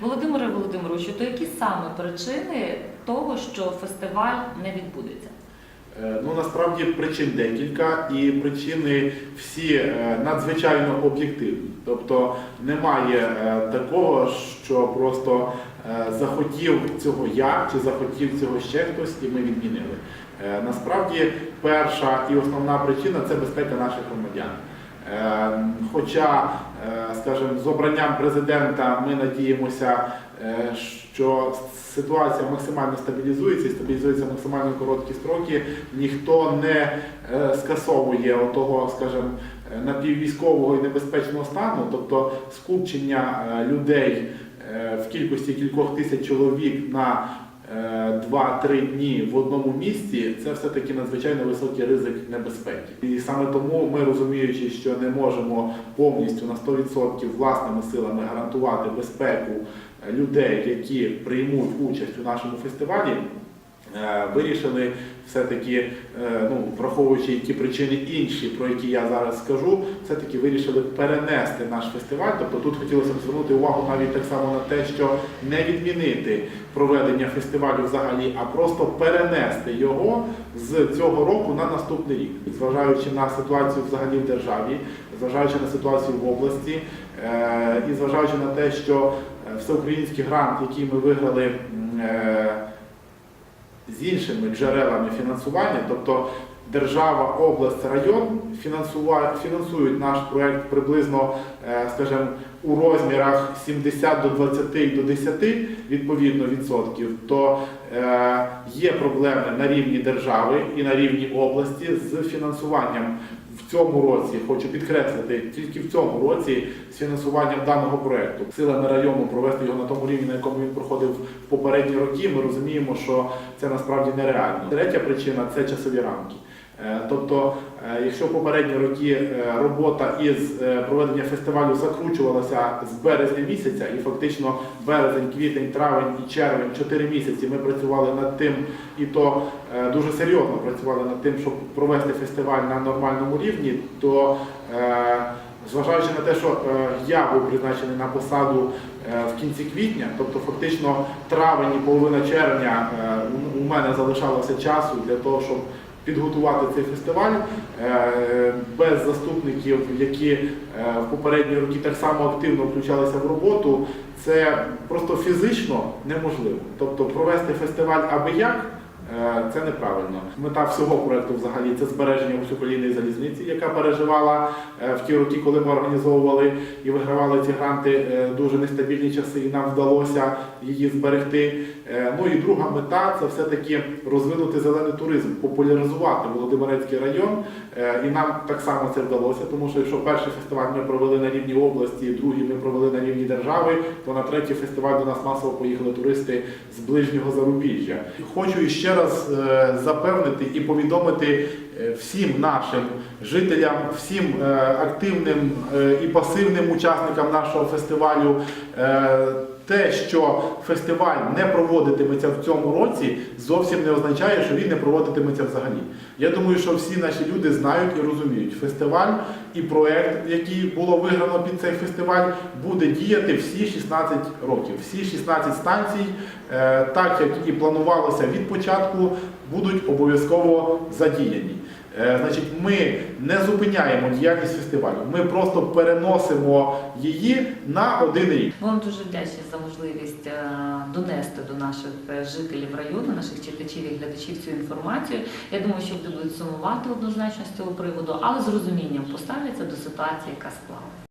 Володимире Володимировичу, то які саме причини того, що фестиваль не відбудеться? Е, Ну насправді причин декілька, і причини всі е, надзвичайно об'єктивні. Тобто немає е, такого, що просто захотів цього я чи захотів цього ще хтось, і ми відмінили. Насправді, перша і основна причина це безпека наших громадян. Е, Хоча, е, скажімо, з обранням президента ми надіємося, е, що ситуація максимально стабілізується і стабілізується в максимально короткі строки, ніхто не е, скасовує того, скажімо, напіввійськового і небезпечного стану, тобто скупчення людей в кількості кількох тисяч чоловік на 2-3 дні в одному місці, це все-таки надзвичайно високий ризик небезпеки. І саме тому ми розуміючи, що не можемо повністю на 100% власними силами гарантувати безпеку е, людей, які приймуть участь у нашому фестивалі. Е, Вирішили все-таки, е, ну, враховуючи ті причини інші, про які я зараз скажу, все-таки вирішили перенести наш фестиваль. Тобто тут хотілося б звернути увагу навіть так само на те, що не відмінити проведення фестивалю взагалі, а просто перенести його з цього року на наступний рік, зважаючи на ситуацію взагалі в державі, зважаючи на ситуацію в області, е, і зважаючи на те, що всеукраїнський грант, який ми виграли. З іншими джерелами фінансування, тобто держава, область, район фінансують наш проект приблизно, е, скажімо, у розмірах 70 до 20 і до 10 відповідно відсотків, то е, є проблеми на рівні держави і на рівні області з фінансуванням. В цьому році хочу підкреслити, тільки в цьому році з фінансуванням даного проекту силами району провести його на тому рівні, на якому він проходив в попередні роки. Ми розуміємо, що це насправді нереально. Третя причина це часові рамки. Е, Тобто, е, якщо попередні роки е, робота із проведення фестивалю закручувалася з березня місяця, і фактично березень, квітень, травень і червень, 4 місяці ми працювали над тим, і то дуже серйозно працювали над тим, щоб провести фестиваль на нормальному рівні, то зважаючи на те, що я був призначений на посаду в кінці квітня, тобто фактично травень і половина червня у мене залишалося часу для того, щоб підготувати цей фестиваль е, без заступників, які е, в попередні роки так само активно включалися в роботу, це просто фізично неможливо. Тобто провести фестиваль аби як. Е, Це неправильно. Мета всього проекту взагалі це збереження усюколійної залізниці, яка переживала е, в ті роки, коли ми організовували і вигравали ці гранти е, дуже нестабільні часи, і нам вдалося її зберегти. Ну і друга мета це все-таки розвинути зелений туризм, популяризувати Володимирецький район. І нам так само це вдалося, тому що якщо перший фестиваль ми провели на рівні області, другий ми провели на рівні держави, то на третій фестиваль до нас масово поїхали туристи з ближнього зарубіжжя. Хочу іще раз е, запевнити і повідомити е, всім нашим жителям, всім е, активним і пасивним учасникам нашого фестивалю. Те, що фестиваль не проводитиметься в цьому році, зовсім не означає, що він не проводитиметься взагалі. Я думаю, що всі наші люди знають і розуміють, фестиваль і проект, який було виграно під цей фестиваль, буде діяти всі 16 років. Всі 16 станцій, е, так як і планувалося від початку, будуть обов'язково задіяні. Е, Значить, ми не зупиняємо діяльність фестивалю, ми просто переносимо її на один рік. Вам дуже вдячні за можливість е, донести до наших е, жителів району, наших читачів і глядачів цю інформацію. Я думаю, що люди будуть сумувати однозначно з цього приводу, але з розумінням поставляться до ситуації, яка склалася.